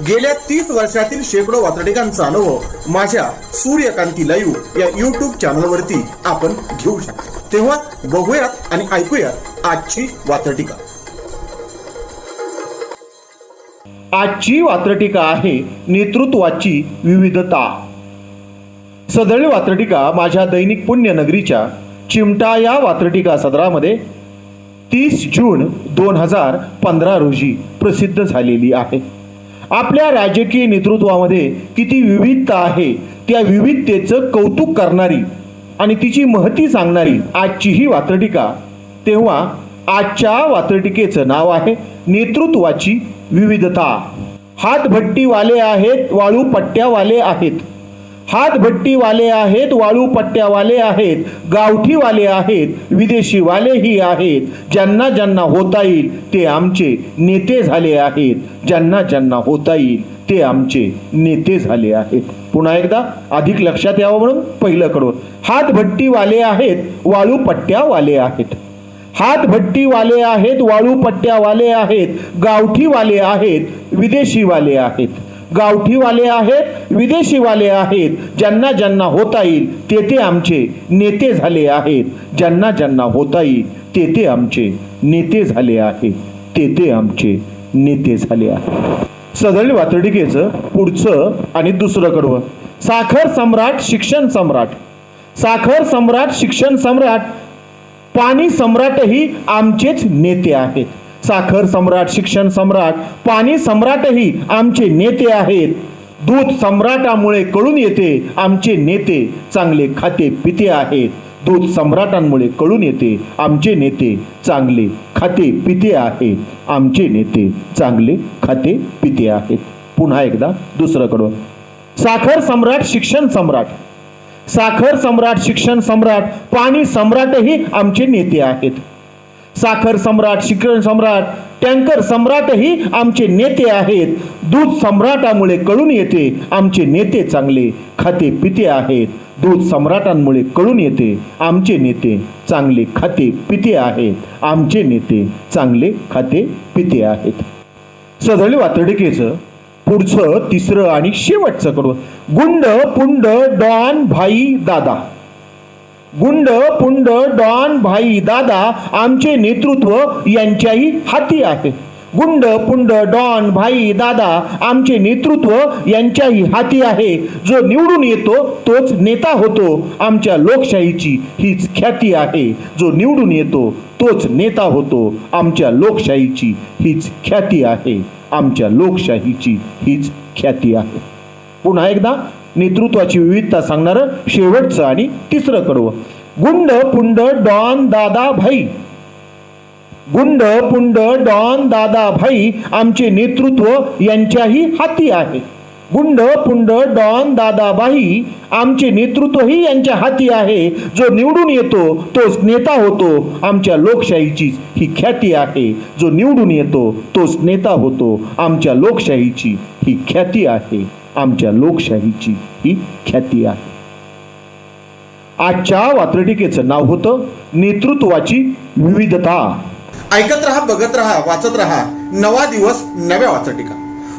गेल्या तीस वर्षातील शेकडो वातडिकांचा अनुभव माझ्या सूर्यकांती लाईव्ह या युट्यूब चॅनलवरती आपण घेऊ शकतो. तेव्हा बघूयात आणि ऐकूयात आजची वातटिका आजची वात्रटिका आहे नेतृत्वाची विविधता. सदळ वात्रटिका माझ्या दैनिक पुण्यनगरीच्या चिमटा या वात्रटिका सदरामध्ये तीस जून दोन हजार पंधरा रोजी प्रसिद्ध झालेली आहे. आपल्या राजकीय नेतृत्वामध्ये किती विविधता आहे त्या विविधतेचं कौतुक करणारी आणि तिची महती सांगणारी आजची ही वात्रटिका तेव्हा आजच्या वात्रटिकेचं नाव आहे नेतृत्वाची विविधता. हातभट्टीवाले आहेत वाळू पट्ट्यावाले आहेत. हातभट्टीवाले आहेत वाळूपट्ट्यावाले आहेत गावठीवाले आहेत विदेशीवालेही आहेत. ज्यांना ज्यांना होता येईल ते आमचे नेते झाले आहेत. ज्यांना ज्यांना होता येईल ते आमचे नेते झाले आहेत. पुन्हा एकदा अधिक लक्षात यावं म्हणून पहिलं कडून हातभट्टीवाले आहेत वाळूपट्ट्यावाले आहेत. हातभट्टीवाले आहेत वाळूपट्ट्यावाले आहेत गावठीवाले आहेत विदेशीवाले आहेत. गावठीवाले आहेत विदेशीवाले आहेत ज्यांना ज्यांना होता येईल ते ते आमचे नेते झाले आहेत. ज्यांना ज्यांना होता येईल ते ते आमचे नेते झाले आहेत. ते ते आमचे नेते झाले आहेत. सदळ वातडिकेचं पुढचं आणि दुसरं कडवं. साखर सम्राट शिक्षण सम्राट. साखर सम्राट शिक्षण सम्राट पाणी सम्राटही आमचेच नेते आहेत. साखर सम्राट शिक्षण सम्राट पाणी सम्राटही आमचे नेते आहेत. दूध सम्राटामुळे कळून येते आमचे नेते चांगले खाते पिते आहेत. दूध सम्राटांमुळे कळून येते आमचे नेते चांगले खाते पिते आहेत. आमचे नेते चांगले खाते पिते आहेत. पुन्हा एकदा दुसरंकडून. साखर सम्राट शिक्षण सम्राट. साखर सम्राट शिक्षण सम्राट पाणी सम्राटही आमचे नेते आहेत. साखर सम्राट शिक्षण सम्राट टँकर सम्राटही आमचे नेते आहेत. दूध सम्राटामुळे कळून येते आमचे नेते चांगले खाते पिते आहेत. दूध सम्राटांमुळे कळून येते आमचे नेते चांगले खाते पिते आहेत. आमचे नेते चांगले खाते पिते आहेत. सदळी वातडिकेचं पुढचं तिसरं आणि शेवटचं कडवं गुंड पुंड डॉन भाई दादा. गुंड पुंड डॉन भाई दादा आमचे नेतृत्व यांच्याही हाती आहे. गुंड पुंड डॉन भाई दादा आमचे नेतृत्व यांच्याही हाती आहे. जो निवडून येतो तोच नेता होतो. आमच्या लोकशाहीची हीच ख्याती आहे. जो निवडून येतो तोच नेता होतो. आमच्या लोकशाहीची हीच ख्याती आहे. आमच्या लोकशाहीची हीच ख्याती आहे. पुन्हा एकदा नेतृत्वाची विविधता सांगणारं शेवटचं आणि तिसरं कडवं गुंड पुंड डॉन दादा भाई. गुंड पुंड डॉन दादा भाई आमचे नेतृत्व यांच्याही हाती आहे. गुंड पुंड डॉन दादाबाई आमचे नेतृत्वही यांच्या हाती आहे. जो निवडून येतो तोच नेता होतो. आमच्या लोकशाहीची ही ख्याती आहे. जो निवडून येतो तोच नेता होतो. आमच्या लोकशाहीची ही ख्याती आहे. आमच्या लोकशाहीची ही ख्याती आहे. आजच्या वात्रटिकेचं नाव होतं नेतृत्वाची विविधता. ऐकत रहा बघत रहा वाचत रहा. नवा दिवस नव्या वाचटिका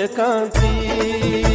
सूर्यकांती सूर्यकांती